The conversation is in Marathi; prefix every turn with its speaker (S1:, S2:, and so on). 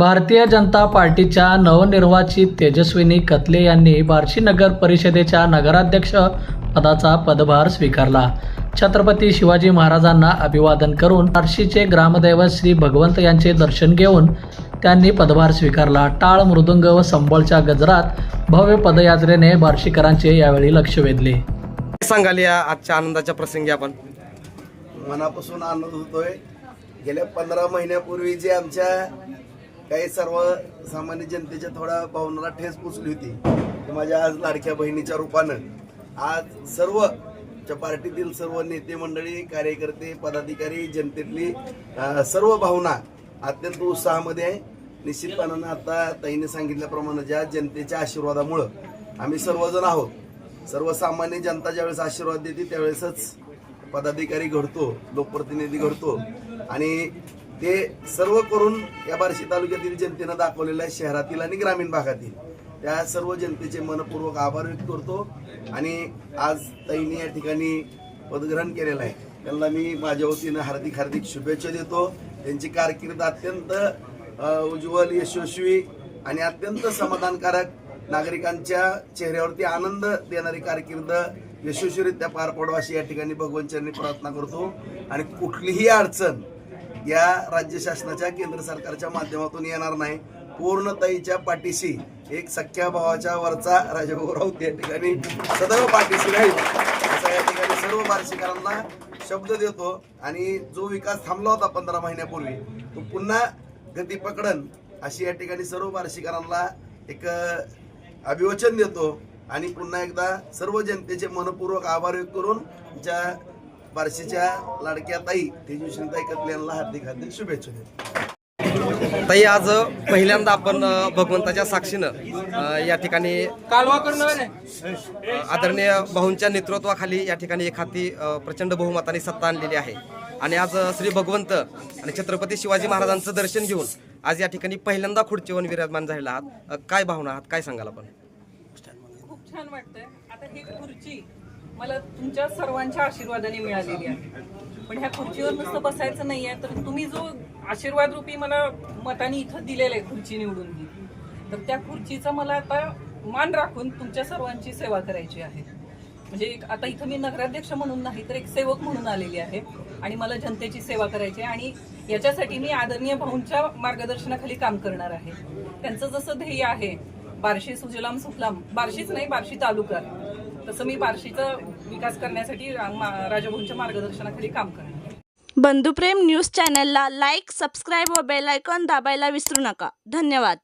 S1: भारतीय जनता पार्टीच्या नवनिर्वाचित तेजस्विनी कतले यांनी बार्शी नगर परिषदेच्या नगराध्यक्ष पदाचा पदभार स्वीकारला. छत्रपती शिवाजी महाराजांना अभिवादन करून बार्शीचे ग्रामदैवत श्री भगवंत यांचे दर्शन घेऊन त्यांनी पदभार स्वीकारला. टाळ मृदुंग व संबळच्या गजरात भव्य पदयात्रेने बार्शीकरांचे यावेळी लक्ष वेधले.
S2: सांगाल या आजच्या आनंदाच्या प्रसंगी आपण?
S3: मनापासून आनंद होतोय. गेल्या पंधरा महिन्यापूर्वी जे आमच्या काही सर्व सामान्य जनतेच्या थोड्या भावनाला ठेस पोचली होती. माझ्या आज लाडक्या बहिणीच्या रूपानं आज सर्व च्या पार्टीतील सर्व नेते मंडळी कार्यकर्ते पदाधिकारी जनतेतली सर्व भावना अत्यंत उत्साहामध्ये आहे. निश्चितपणानं आता ताईने सांगितल्याप्रमाणे ज्या जनतेच्या आशीर्वादामुळं आम्ही सर्वजण आहोत. सर्वसामान्य जनता ज्यावेळेस आशीर्वाद देते त्यावेळेसच पदाधिकारी घडतो लोकप्रतिनिधी घडतो. आणि ते सर्व करून या बार्शी तालुक्यातील जनतेनं दाखवलेलं आहे शहरातील आणि ग्रामीण भागातील. त्या सर्व जनतेचे मनपूर्वक आभार व्यक्त करतो आणि आज ताईने या ठिकाणी पदग्रहण केलेलं आहे. त्यांना मी माझ्या वतीनं हार्दिक हार्दिक शुभेच्छा देतो. त्यांची कारकीर्द अत्यंत उज्ज्वल यशस्वी आणि अत्यंत समाधानकारक नागरिकांच्या चेहऱ्यावरती आनंद देणारी कारकीर्द यशस्वीरित्या पार पडवा अशी या ठिकाणी भगवंतांनी प्रार्थना करतो. आणि कुठलीही अडचण या राज्य शासनाच्या केंद्र सरकारच्या माध्यमातून येणार नाही. पूर्णताईच्या पाठीशी एक सख्या भावाच्या वरचा राजभाऊ या ठिकाणी सदैव पाठीशी राहील. असा या ठिकाणी सर्व बार्शीकरांना शब्द देतो. आणि जो विकास थांबला होता पंधरा महिन्यापूर्वी तो पुन्हा गती पकडन अशी या ठिकाणी सर्व बार्शीकरांना एक अभिवचन देतो. आणि पुन्हा एकदा सर्व जनतेचे मनपूर्वक आभार व्यक्त करून ज्या बार्शीच्या लाडक्या ताई तेजस्वी ताई कतले यांना हार्दिक हार्दिक शुभेच्छा देतो.
S2: ताई आज पहिल्यांदा आपण भगवंताच्या साक्षीनं या ठिकाणी आदरणीय भाऊंच्या नेतृत्वाखाली या ठिकाणी एक हाती प्रचंड बहुमताने सत्ता आणलेली आहे. आणि आज श्री भगवंत आणि छत्रपती शिवाजी महाराजांचं दर्शन घेऊन आज या ठिकाणी पहिल्यांदा खुर्चीवर विराजमान झालेला आहात. काय भावना आहात? काय सांगाल आपण?
S4: खूप छान वाटतंय. आता ही खुर्ची मला तुमच्या सर्वांच्या आशीर्वादाने मिळालेली आहे. पण ह्या खुर्चीवर नुसतं बसायचं नाहीये तर तुम्ही जो आशीर्वाद रूपी मला मताने इथं दिलेलं आहे खुर्ची निवडून दी तर त्या खुर्चीचा मला आता मान राखून तुमच्या सर्वांची सेवा करायची आहे. म्हणजे आता इथं मी नगराध्यक्ष म्हणून नाही तर एक सेवक म्हणून आलेली आहे आणि मला जनतेची सेवा करायची आहे आणि याच्यासाठी मी आदरणीय भाऊंच्या मार्गदर्शनाखाली काम करणार आहे. त्यांचं जसं ध्येय आहे बार्शी सुजलाम सुफलाम बार्शीच नाही बार्शी तालुका. तसं मी बार्शीचा विकास करण्यासाठी राजभवनच्या मा- मार्गदर्शनाखाली काम करेन
S5: बंधुप्रेम न्यूज चॅनलला लाईक सबस्क्राईब व बेलायकॉन दाबायला विसरू नका. धन्यवाद.